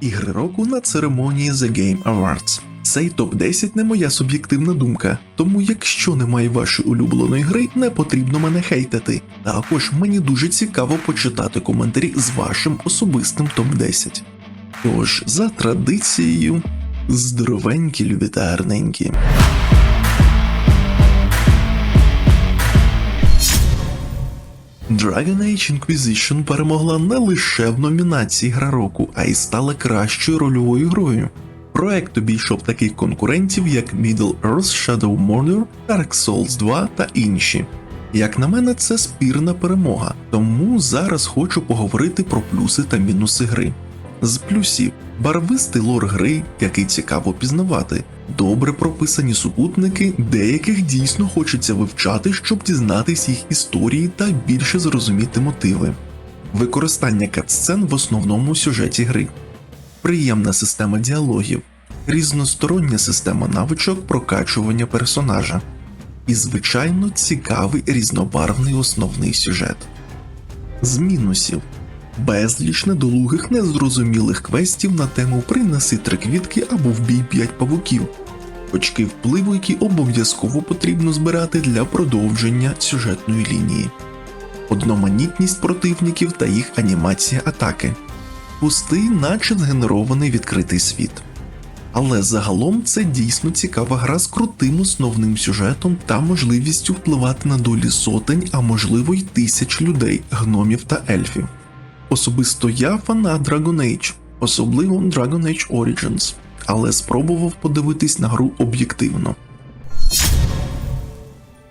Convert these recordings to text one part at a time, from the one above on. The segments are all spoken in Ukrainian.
Ігри року на церемонії The Game Awards. Цей топ-10 не моя суб'єктивна думка, тому якщо немає вашої улюбленої гри, не потрібно мене хейтити. Також мені дуже цікаво почитати коментарі з вашим особистим топ-10. Тож, за традицією, здоровенькі любітарненькі. Dragon Age Inquisition перемогла не лише в номінації Гра року, а й стала кращою рольовою грою. Проект обійшов таких конкурентів, як Middle Earth Shadow Mordor, Dark Souls 2 та інші. Як на мене, це спірна перемога, тому зараз хочу поговорити про плюси та мінуси гри. З плюсів. Барвистий лор гри, який цікаво пізнавати, добре прописані супутники, деяких дійсно хочеться вивчати, щоб дізнатись їх історії та більше зрозуміти мотиви. Використання катсцен в основному сюжеті гри, приємна система діалогів, різностороння система навичок прокачування персонажа. І, звичайно, цікавий різнобарвний основний сюжет. З мінусів безліч недолугих незрозумілих квестів на тему принеси три квітки або вбій п'ять павуків, очки впливу, які обов'язково потрібно збирати для продовження сюжетної лінії, одноманітність противників та їх анімація атаки, пустий, наче згенерований відкритий світ. Але загалом це дійсно цікава гра з крутим основним сюжетом та можливістю впливати на долі сотень, а можливо й тисяч людей, гномів та ельфів. Особисто я фанат Dragon Age, особливо Dragon Age Origins, але спробував подивитись на гру об'єктивно.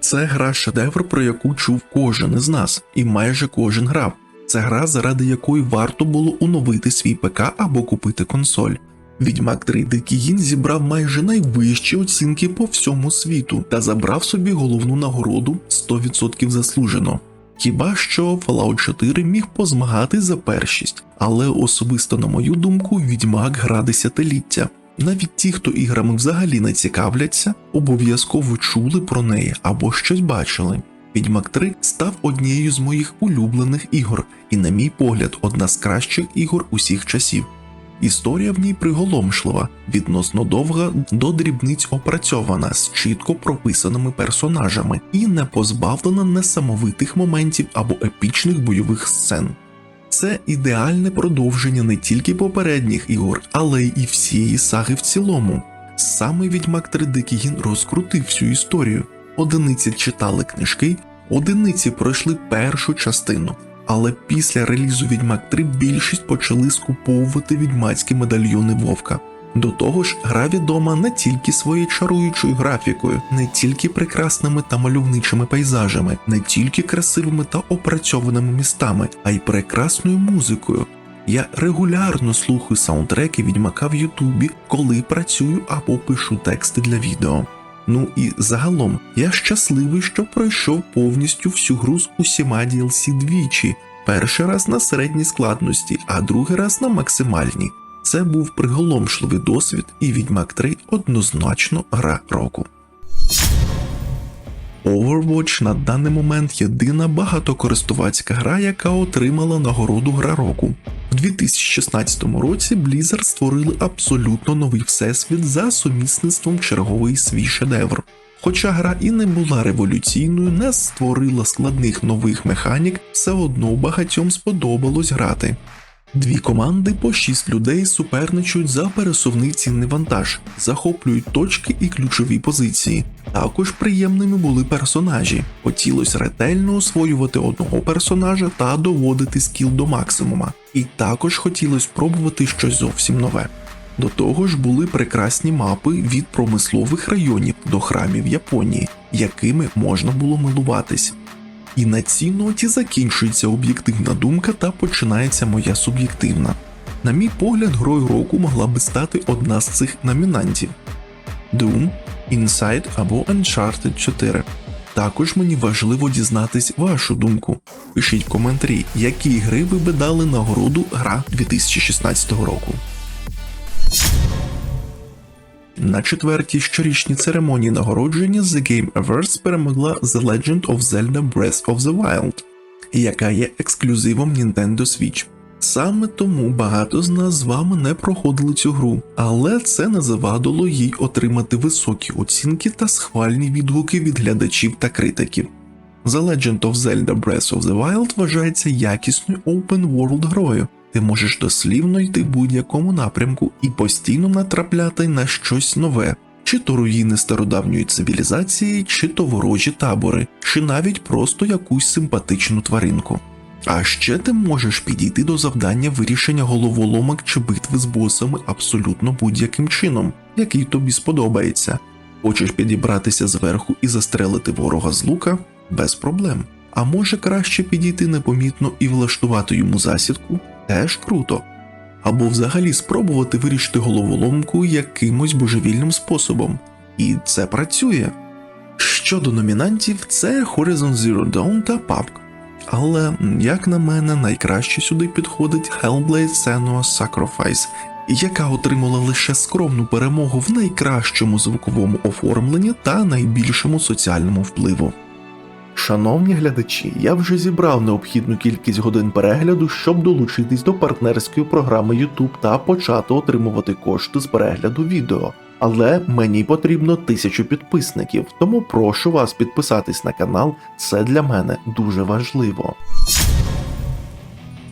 Це гра шедевр, про яку чув кожен із нас, і майже кожен грав. Це гра, заради якої варто було оновити свій ПК або купити консоль. Відьмак 3 Дикий Гін зібрав майже найвищі оцінки по всьому світу та забрав собі головну нагороду 100% заслужено. Хіба що Fallout 4 міг позмагати за першість, але особисто на мою думку, відьмак гра десятиліття. Навіть ті, хто іграми взагалі не цікавляться, обов'язково чули про неї або щось бачили. Відьмак 3 став однією з моїх улюблених ігор, і, на мій погляд, одна з кращих ігор усіх часів. Історія в ній приголомшлива, відносно довга до дрібниць опрацьована з чітко прописаними персонажами і не позбавлена несамовитих моментів або епічних бойових сцен. Це ідеальне продовження не тільки попередніх ігор, але й всієї саги в цілому. Саме Відьмак 3 Дикий Гін розкрутив всю історію. Одиниці читали книжки, одиниці пройшли першу частину. Але після релізу Відьмак 3 більшість почали скуповувати відьмацькі медальйони Вовка. До того ж, гра відома не тільки своєю чаруючою графікою, не тільки прекрасними та мальовничими пейзажами, не тільки красивими та опрацьованими містами, а й прекрасною музикою. Я регулярно слухаю саундтреки Відьмака в Ютубі, коли працюю або пишу тексти для відео. Ну і загалом я щасливий, що пройшов повністю всю гру з усіма DLC двічі. Перший раз на середній складності, а другий раз на максимальній. Це був приголомшливий досвід, і Відьмак 3 однозначно гра року. Overwatch на даний момент єдина багатокористувацька гра, яка отримала нагороду гра року. В 2016 році Blizzard створили абсолютно новий всесвіт за сумісництвом черговий свій шедевр. Хоча гра і не була революційною, не створила складних нових механік, все одно багатьом сподобалось грати. Дві команди по 6 людей суперничають за пересувний цінний вантаж, захоплюють точки і ключові позиції. Також приємними були персонажі. Хотілося ретельно освоювати одного персонажа та доводити скіл до максимума. І також хотілося спробувати щось зовсім нове. До того ж були прекрасні мапи від промислових районів до храмів Японії, якими можна було милуватись. І на цій ноті закінчується об'єктивна думка та починається моя суб'єктивна. На мій погляд, грою року могла би стати одна з цих номінантів: Doom, Inside або Uncharted 4. Також мені важливо дізнатись вашу думку. Пишіть в коментарі, які гри ви би дали нагороду гра 2016 року. На четвертій щорічній церемонії нагородження The Game Awards перемогла The Legend of Zelda Breath of the Wild, яка є ексклюзивом Nintendo Switch. Саме тому багато з нас з вами не проходили цю гру, але це не завадило їй отримати високі оцінки та схвальні відгуки від глядачів та критиків. The Legend of Zelda Breath of the Wild вважається якісною open world грою. Ти можеш дослівно йти в будь-якому напрямку і постійно натрапляти на щось нове, чи то руїни стародавньої цивілізації, чи то ворожі табори, чи навіть просто якусь симпатичну тваринку. А ще ти можеш підійти до завдання вирішення головоломок чи битви з босами абсолютно будь-яким чином, який тобі сподобається. Хочеш підібратися зверху і застрелити ворога з лука без проблем. А може краще підійти непомітно і влаштувати йому засідку теж круто. Або взагалі спробувати вирішити головоломку якимось божевільним способом. І це працює. Щодо номінантів, це Horizon Zero Dawn та PUBG. Але, як на мене, найкраще сюди підходить Hellblade Senua's Sacrifice, яка отримала лише скромну перемогу в найкращому звуковому оформленні та найбільшому соціальному впливу. Шановні глядачі, я вже зібрав необхідну кількість годин перегляду, щоб долучитись до партнерської програми YouTube та почати отримувати кошти з перегляду відео. Але мені потрібно тисячу підписників, тому прошу вас підписатись на канал, це для мене дуже важливо.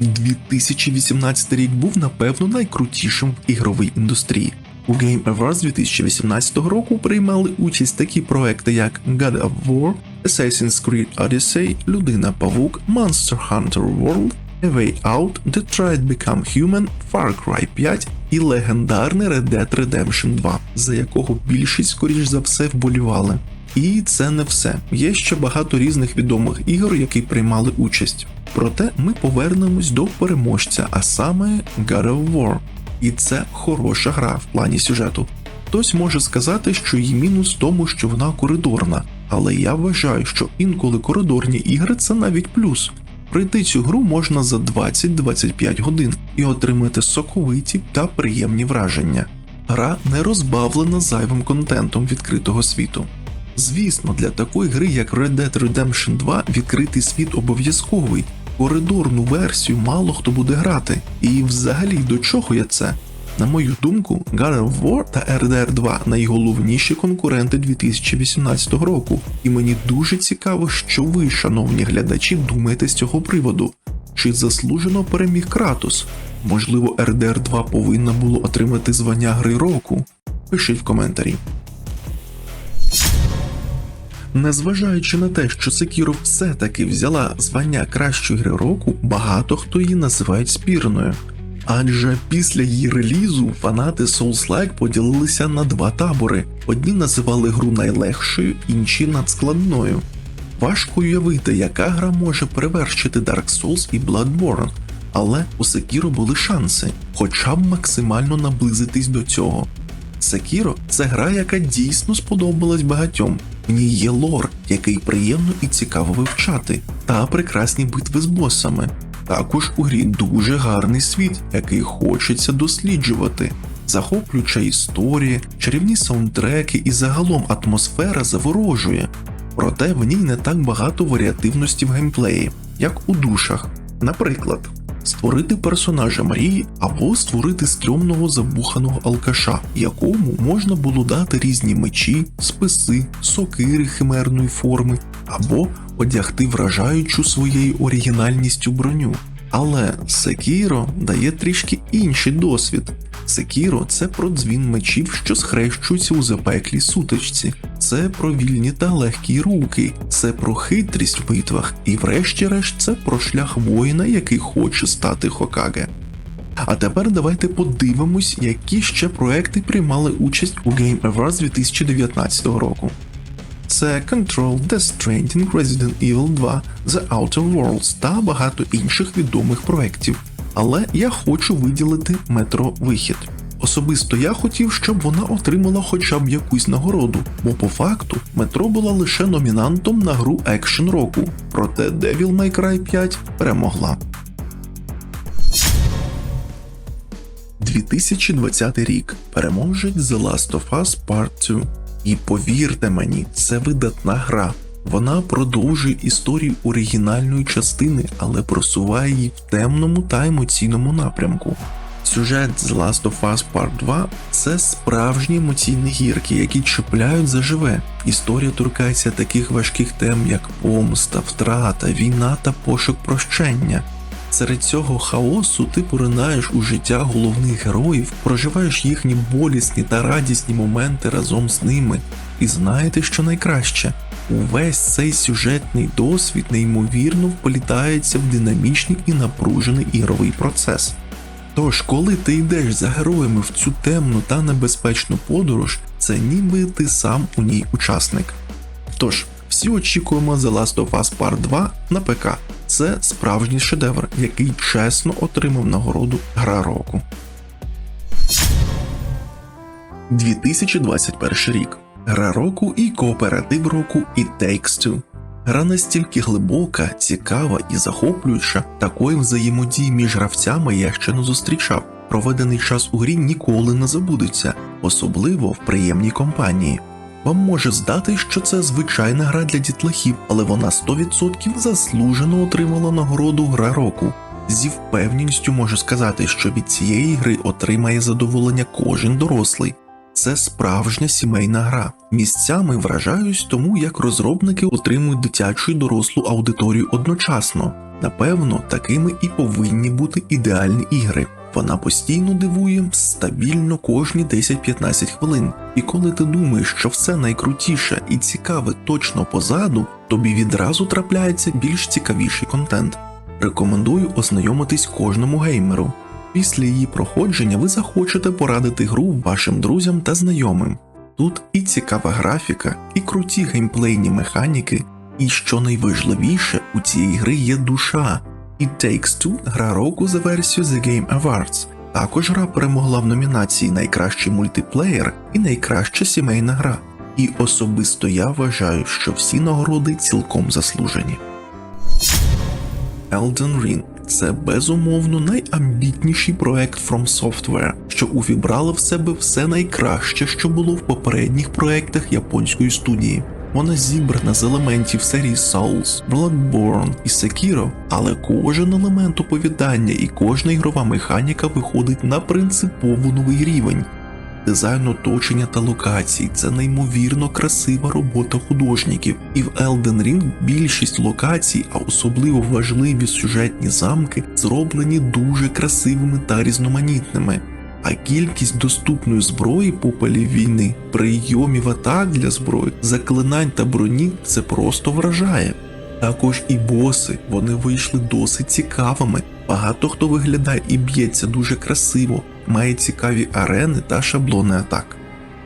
2018 рік був напевно найкрутішим в ігровій індустрії. У Game Awards 2018 року приймали участь такі проекти, як God of War, Assassin's Creed Odyssey, Людина Павук, Monster Hunter World, A Way Out, Detroit Become Human, Far Cry 5 і легендарний Red Dead Redemption 2, за якого більшість, скоріш за все, вболівали. І це не все. Є ще багато різних відомих ігор, які приймали участь. Проте ми повернемось до переможця, а саме God of War. І це хороша гра в плані сюжету. Хтось може сказати, що її мінус в тому, що вона коридорна, але я вважаю, що інколи коридорні ігри це навіть плюс. Пройти цю гру можна за 20-25 годин і отримати соковиті та приємні враження. Гра не розбавлена зайвим контентом відкритого світу. Звісно, для такої гри, як Red Dead Redemption 2, відкритий світ обов'язковий. Коридорну версію мало хто буде грати. І взагалі до чого я це? На мою думку, God of War та RDR 2 найголовніші конкуренти 2018 року, і мені дуже цікаво, що ви, шановні глядачі, думаєте з цього приводу. Чи заслужено переміг Кратос? Можливо, RDR 2 повинна було отримати звання гри року? Пишіть в коментарі. Незважаючи на те, що Sekiro все-таки взяла звання кращої гри року, багато хто її називають спірною. Адже після її релізу фанати Souls-like поділилися на два табори: одні називали гру найлегшою, інші надскладною. Важко уявити, яка гра може перевершити Dark Souls і Bloodborne, але у Sekiro були шанси, хоча б максимально наблизитись до цього. Sekiro – це гра, яка дійсно сподобалась багатьом. В ній є лор, який приємно і цікаво вивчати, та прекрасні битви з босами. Також у грі дуже гарний світ, який хочеться досліджувати, захоплююча історія, чарівні саундтреки і загалом атмосфера заворожує. Проте в ній не так багато варіативності в геймплеї, як у душах. Наприклад, створити персонажа мрії або створити стрьомного забуханого алкаша, якому можна було дати різні мечі, списи, сокири химерної форми, або одягти вражаючу своєю оригінальністю броню. Але Секіро дає трішки інший досвід. Секіро це про дзвін мечів, що схрещуються у запеклій сутичці, це про вільні та легкі руки, це про хитрість в битвах, і врешті-решт це про шлях воїна, який хоче стати Хокаге. А тепер давайте подивимось, які ще проекти приймали участь у Game Awards 2019 року. Це Control, Death Stranding, Resident Evil 2, The Outer Worlds та багато інших відомих проєктів. Але я хочу виділити метро вихід. Особисто я хотів, щоб вона отримала хоча б якусь нагороду, бо по факту метро була лише номінантом на гру екшен року, проте Devil May Cry 5 перемогла. 2020 рік переможець The Last of Us Part 2. І повірте мені, це видатна гра. Вона продовжує історію оригінальної частини, але просуває її в темному та емоційному напрямку. Сюжет з Last of Us Part 2 це справжні емоційні гірки, які чіпляють заживе. Історія торкається таких важких тем, як помста, втрата, війна та пошук прощення. Серед цього хаосу ти поринаєш у життя головних героїв, проживаєш їхні болісні та радісні моменти разом з ними. І знаєте, що найкраще? Увесь цей сюжетний досвід неймовірно вплітається в динамічний і напружений ігровий процес. Тож, коли ти йдеш за героями в цю темну та небезпечну подорож, це ніби ти сам у ній учасник. Тож, всі очікуємо The Last of Us Part 2 на ПК. Це справжній шедевр, який чесно отримав нагороду Гра року. 2021 рік. Гра року і кооператив року і Two. Гра настільки глибока, цікава і захоплююча, такої взаємодії між гравцями я ще не зустрічав. Проведений час у грі ніколи не забудеться, особливо в приємній компанії. Вам може здати, що це звичайна гра для дітлахів, але вона 100% заслужено отримала нагороду Гра року. Зі впевненістю можу сказати, що від цієї гри отримає задоволення кожен дорослий. Це справжня сімейна гра. Місцями вражаюсь тому, як розробники отримують дитячу і дорослу аудиторію одночасно. Напевно, такими і повинні бути ідеальні ігри. Вона постійно дивує стабільно кожні 10-15 хвилин. І коли ти думаєш, що все найкрутіше і цікаве точно позаду, тобі відразу трапляється більш цікавіший контент. Рекомендую ознайомитись кожному геймеру. Після її проходження ви захочете порадити гру вашим друзям та знайомим. Тут і цікава графіка, і круті геймплейні механіки, і що найважливіше, у цієї гри є душа. І Takes Two гра року за версією The Game Awards. Також гра перемогла в номінації Найкращий мультиплеєр і найкраща сімейна гра. І особисто я вважаю, що всі нагороди цілком заслужені. Elden Ring – це безумовно найамбітніший проект From Software, що увібрало в себе все найкраще, що було в попередніх проектах японської студії. Вона зібрана з елементів серії Souls, Bloodborne і Sekiro, але кожен елемент оповідання і кожна ігрова механіка виходить на принципово новий рівень. Дизайн оточення та локацій це неймовірно красива робота художників, і в Elden Ring більшість локацій, а особливо важливі сюжетні замки, зроблені дуже красивими та різноманітними. А кількість доступної зброї по війни, прийомів атак для зброї, заклинань та броні це просто вражає. Також і боси, вони вийшли досить цікавими. Багато хто виглядає і б'ється дуже красиво, має цікаві арени та шаблони атак.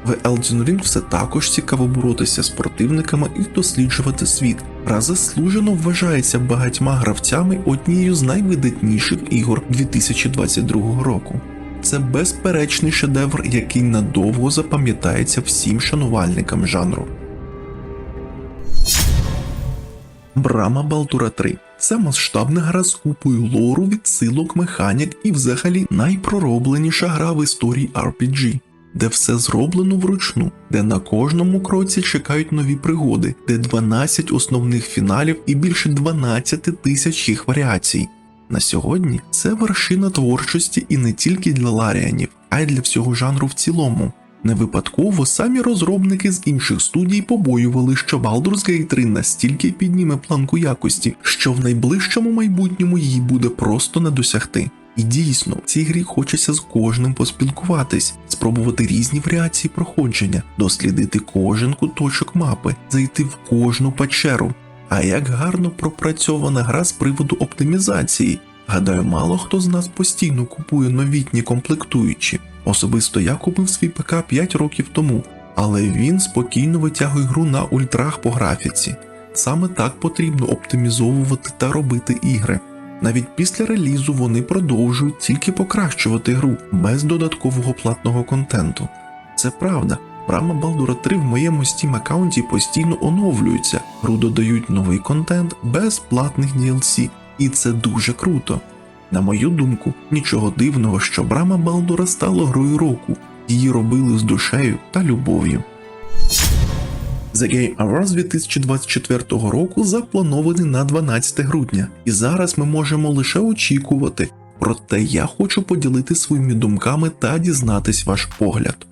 В Elden Ring все також цікаво боротися з противниками і досліджувати світ. Гра заслужено вважається багатьма гравцями однією з найвидатніших ігор 2022 року. Це безперечний шедевр, який надовго запам'ятається всім шанувальникам жанру. Брама Балтура 3 це масштабна гра з купою лору, відсилок, механік і взагалі найпроробленіша гра в історії RPG, де все зроблено вручну, де на кожному кроці чекають нові пригоди, де 12 основних фіналів і більше 12 тисяч їх варіацій. На сьогодні це вершина творчості і не тільки для Ларіанів, а й для всього жанру в цілому. Не випадково самі розробники з інших студій побоювали, що Baldur's Gate 3 настільки підніме планку якості, що в найближчому майбутньому її буде просто не досягти. І дійсно, в цій грі хочеться з кожним поспілкуватись, спробувати різні варіації проходження, дослідити кожен куточок мапи, зайти в кожну печеру. А як гарно пропрацьована гра з приводу оптимізації. Гадаю, мало хто з нас постійно купує новітні комплектуючі. Особисто я купив свій ПК 5 років тому, але він спокійно витягує гру на ультрах по графіці. Саме так потрібно оптимізовувати та робити ігри. Навіть після релізу вони продовжують тільки покращувати гру без додаткового платного контенту. Це правда. Брама Балдура 3 в моєму Steam аккаунті постійно оновлюється, гру додають новий контент без платних DLC, і це дуже круто. На мою думку, нічого дивного, що Брама Балдура стала грою року, її робили з душею та любов'ю. The Game Awards 2024 року запланований на 12 грудня, і зараз ми можемо лише очікувати. Проте я хочу поділити своїми думками та дізнатись ваш погляд.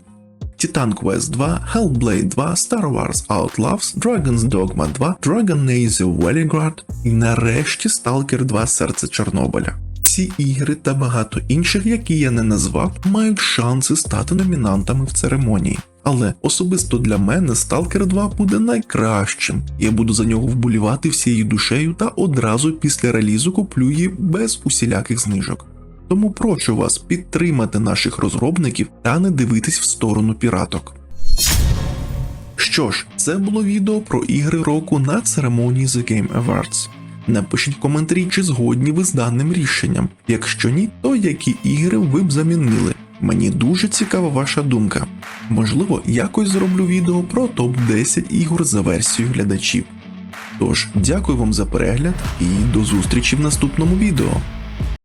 Titan Quest 2, Hellblade 2, Star Wars Outlaws, Dragon's Dogma 2, Dragon Age Valleygrad і нарешті Stalker 2 Серце Чорнобиля. Ці ігри та багато інших, які я не назвав, мають шанси стати номінантами в церемонії. Але особисто для мене Stalker 2 буде найкращим. Я буду за нього вболівати всією душею та одразу після релізу куплю її без усіляких знижок. Тому прошу вас підтримати наших розробників та не дивитись в сторону піраток. Що ж, це було відео про ігри року на церемонії The Game Awards. Напишіть коментарі, чи згодні ви з даним рішенням. Якщо ні, то які ігри ви б замінили. Мені дуже цікава ваша думка. Можливо, якось зроблю відео про топ-10 ігор за версією глядачів. Тож, дякую вам за перегляд і до зустрічі в наступному відео.